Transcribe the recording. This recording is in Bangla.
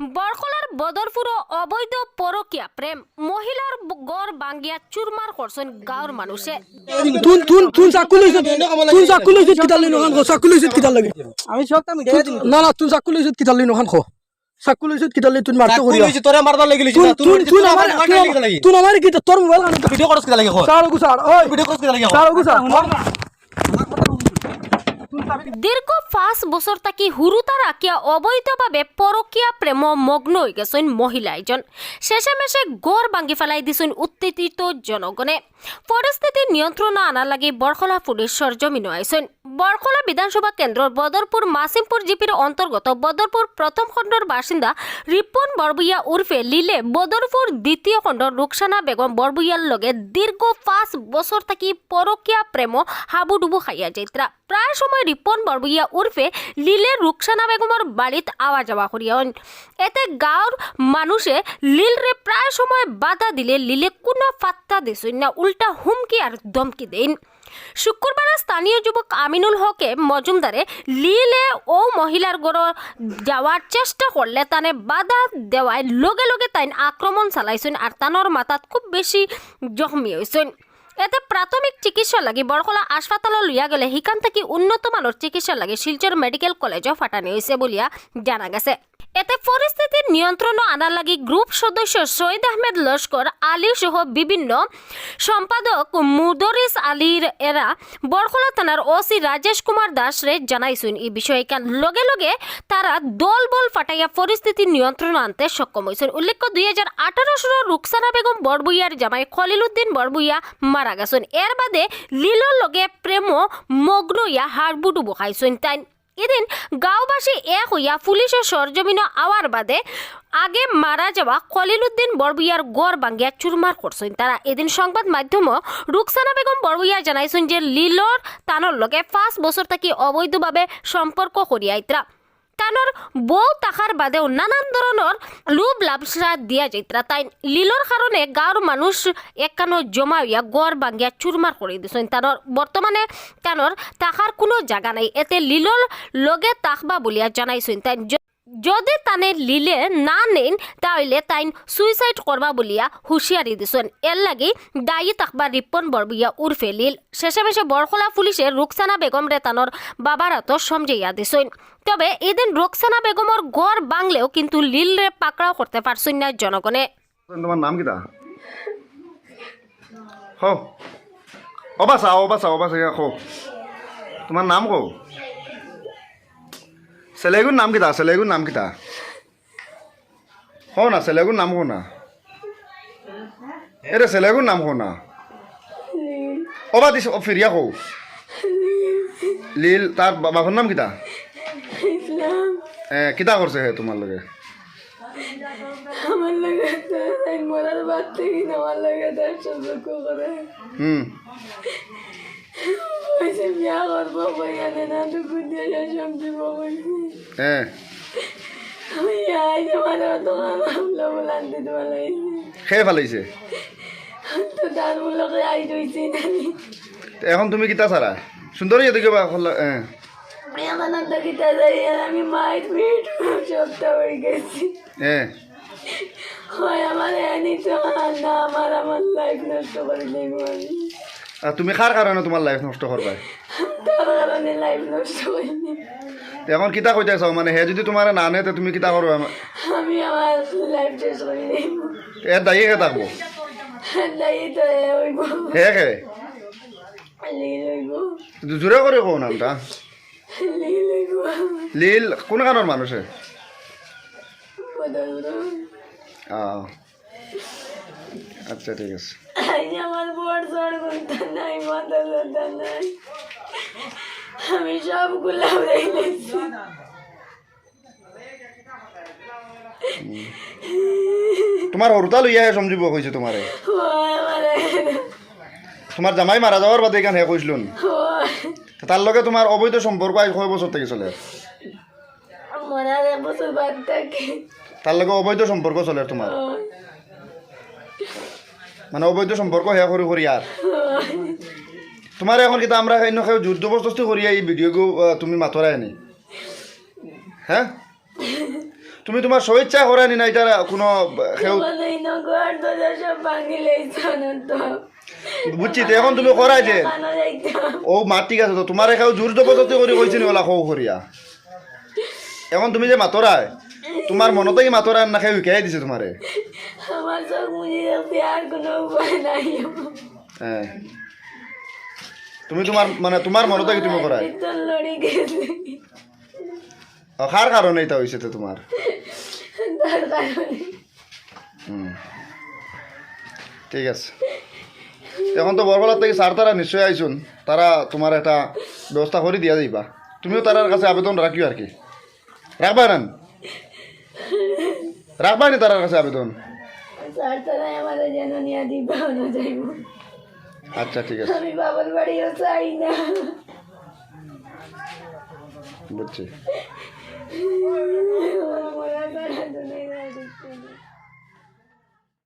বরকলার বদরপুর অবৈধ পরকিয়া প্রেম মহিলার গড় বাঙ্গিয়া চুরমার করছেন গাঁৱৰ মানুষে কিতাল কিতাল না না তুন চাকু লৈছে কিতাল লৈ নখান খ। চাকু লৈছে কিতাল লৈ তুন কইছি তোরে মারবার লাগি লিছি তুন আমার কি তোর মোবাইল কানে ভিডিও করছ কি লাগি কো চাড় গুছাড় ওই ভিডিও করছ কি লাগি কো চাড় গুছাড় দীর্ঘ পাঁচ বছর থাকি হুরুতা রাখিয়া অবৈধভাবে পরকিয়া প্রেম মগ্ন হয়ে গেছেন মহিলা এজন। শেষে মেশে গড় ভাঙ্গি ফেলাই দিছেন উত্তেজিত জনগণে। পরিস্থিতি নিয়ন্ত্রণ আনার লাগি বরখলা পুলিশ সরজমিন আইছেন বরখলা বিধানসভা কেন্দ্রের বদরপুর মাসিমপুর জিপির অন্তর্গত বদরপুর প্রথম খণ্ডর বাসিন্দা রিপন বরবুইয়া উর্ফে লিলে বদরপুর দ্বিতীয় খণ্ডর রুকসানা বেগম বরবুইয়ার লগে দীর্ঘ পাঁচ বছর থাকি পরকিয়া প্রেম হাবুডুবু খাইয়া যাইত্রা প্রায় সময় রিপন বরবুইয়া উর্ফে লিলে রুকসানা বেগমের বাড়িত আওয়া যাওয়া করিয়ন। এতে গাঁৱৰ মানুষে লিলরে প্রায় সময় বাধা দিলে লিলে কোনো ফাত্তা দিছুন না, উল্টা হুমকি আর ধমকি দেন শুক্রবার স্থানীয় যুবক আমিনুল হকে মজুমদারে লিলে ও মহিলার গড় যাওয়ার চেষ্টা করলে তানে বাধা দেওয়ায় লগে লগে তাইন আক্রমণ চালাইছেন আর তানোর মাথাত খুব বেশি জখমি হয়েছেন এতে প্রাথমিক চিকিৎসা লাগে বরকলা হাসপাতালে লইয়া গেলে হিকান থেকে উন্নত মানের চিকিৎসা লাগে শিলচর মেডিকেল কলেজও ফাটানি হয়েছে বলিয়া জানা গেছে। এতে পরিস্থিতি নিয়ন্ত্রণ আনার লাগি গ্রুপ সদস্য সৈয়দ আহমেদ লস্কর, আলী সহ বিভিন্ন সম্পাদক মুদরিস আলীর এরা বরকলা থানার ওসি রাজেশ কুমার দাস রে জানাইছেন। এই বিষয়ে লগে লগে তারা দল বল ফাটাইয়া পরিস্থিতি নিয়ন্ত্রণ আনতে সক্ষম হয়েছেন উল্লেখ্য, দুই হাজার আঠারো সালে রুকসানা বেগম বরবুইয়ার জামাই খলিল উদ্দিন বরবুইয়া মারা গেছেন। এর বাদে লীলর লগে প্রেম মগ্ন ইয়া হাড়বুডু বহাইছেন। তাই এদিন গাঁওবাসী এক হইয়া পুলিশের সরজমিন আওয়ার বাদে আগে মারা যাওয়া খলিলুদ্দিন বরবুইয়ার গড় বাঙ্গিয়া চুরমার করছেন। তারা এদিন সংবাদ মাধ্যম রুকসানা বেগম বরবুইয়া জানাইছেন যে লিলর তানোর লগে পাঁচ বছর থাকি অবৈধভাবে সম্পর্ক করিয়াইত্রা। তানোর বউ তাহার বাদেও নানান ধরনের লোভ লাভসা দিয়া যাইত্রা তাই লীলর কারণে গাঁর মানুষ একানো জমা হইয়া গড় বাঙ্গিয়া চুরমার করে দিছেন তানোর বর্তমানে তানোর তাহার কোনো জায়গা নাই। এতে লীলর লগে তাকবা বলিয়া জানাইছেন তাই যদি তানে লিলে না নেন তাহলে তাইন সুইসাইড করবা বলিয়া হুঁশিয়ারি দিছেন। এর লাগি দায়ী তাকবা রিপন বরবিয়া উর্ফে লিল। শেষে মেশে বরখলা পুলিশে রুকসানা বেগম রে তানোর বাবার হাত সমঝাইয়া দিছেন। তবে এদিন রুকসানা বেগমর গড় বাংলেও কিন্তু লিল রে পাকড়াও করতে পারছেন না জনগণে। তোমার নাম হো। অবাসা অবাসা অবাসা কো তোমার নাম কো ছেলেগুর নাম কিটা ছেলেগুর নাম কিটা হো না ছেলেগুর নাম কো না এরে ছেলেগুর নাম কো না অবা দিছ ও ফিরিয়া কো লীল তার বাবার নাম কিটা এ কিটা করছে হে তোমার লগে আমার লাগে মরার বাদ থেকে আমার লাগে তার সম্পর্ক করে হুম বিয়া করব কইয়ানে না দুঃখ দিয়ে সমঝিব কইছে হ্যাঁ। আমি আই আমার অত হামলা বলান দিতে পারলাইছে খেয়ে ফেলাইছে? তো তার মূলকে আই রইছে নানি তো এখন তুমি কিতা ছাড়া সুন্দরী বা হ্যাঁ। তো কিতা যাই আমি মিট সবটা হয়ে গেছি। হ্যাঁ। হয় আমার এনি তো না আমার আমার লাইফ নষ্ট করে দেবো আমি। তুমি কার কারণে তোমার লাইফ নষ্ট করবা এখন কিতা কইতে চাও মানে হে যদি তোমার না আনে তো তুমি কিতা করবা আমি আমার লাইফ শেষ করে এর দায়ী হে থাকব দায়ী তো এ হইব। হে হে। জোরে করে কো নামটা লীল কোন কারণের মানুষে আচ্ছা ঠিক আছে। নাই মাথা ব্যথা নাই আমি সবগুলো রেখেছি তোমার হরুতা লইয়া হে সমঝিব কইছে তোমারে। তোমার জামাই মারা যাওয়ার বাদে এখান হে কইছিলুন তার লগে তোমার অবৈধ সম্পর্ক আজ কয় বছর থেকে চলে? তার লগে অবৈধ সম্পর্ক চলে তোমার। মানে অবৈধ সম্পর্ক হে করি করি আর তোমার এখন কিন্তু আমরা সেই নখাই যুদ্ধ বস্তু করি এই ভিডিওগু তুমি মাথৰাই আনি। হ্যাঁ তুমি তোমার স্বেচ্ছা করানি না এটা কোনো বুঝছি তো এখন তুমি করাই যে। ও মা ঠিক আছে তো তোমার কেউ জোর জবরদস্তি করে কইছি নি ওলা খৌ করিয়া এখন তুমি যে মাতরায় তোমার মনতেই মাতরায় না খেয়ে উইকাই দিছে তোমারে। আমার চোখ মুজি আর কোনো উপায় নাই। হ্যাঁ। তুমি তোমার মানে তোমার মনতে কি তুমি লড়ি গেছে কারণে এটা হয়েছে তো তোমার তার কারণে হুম ঠিক আছে। এখন তো বরগলার থেকে স্যার তারা নিশ্চয় আইসুন তারা তোমার একটা ব্যবস্থা করে দিয়া যাইবা। তুমিও তারার কাছে আবেদন রাখিও আর কি। রাখবা না রাখবা নি তারার কাছে আবেদন? স্যার তারা আমাদের যেন নিয়ে দিবা না যাইব। আচ্ছা ঠিক আছে। আমি বাবার বাড়িও চাই না। বুঝছি।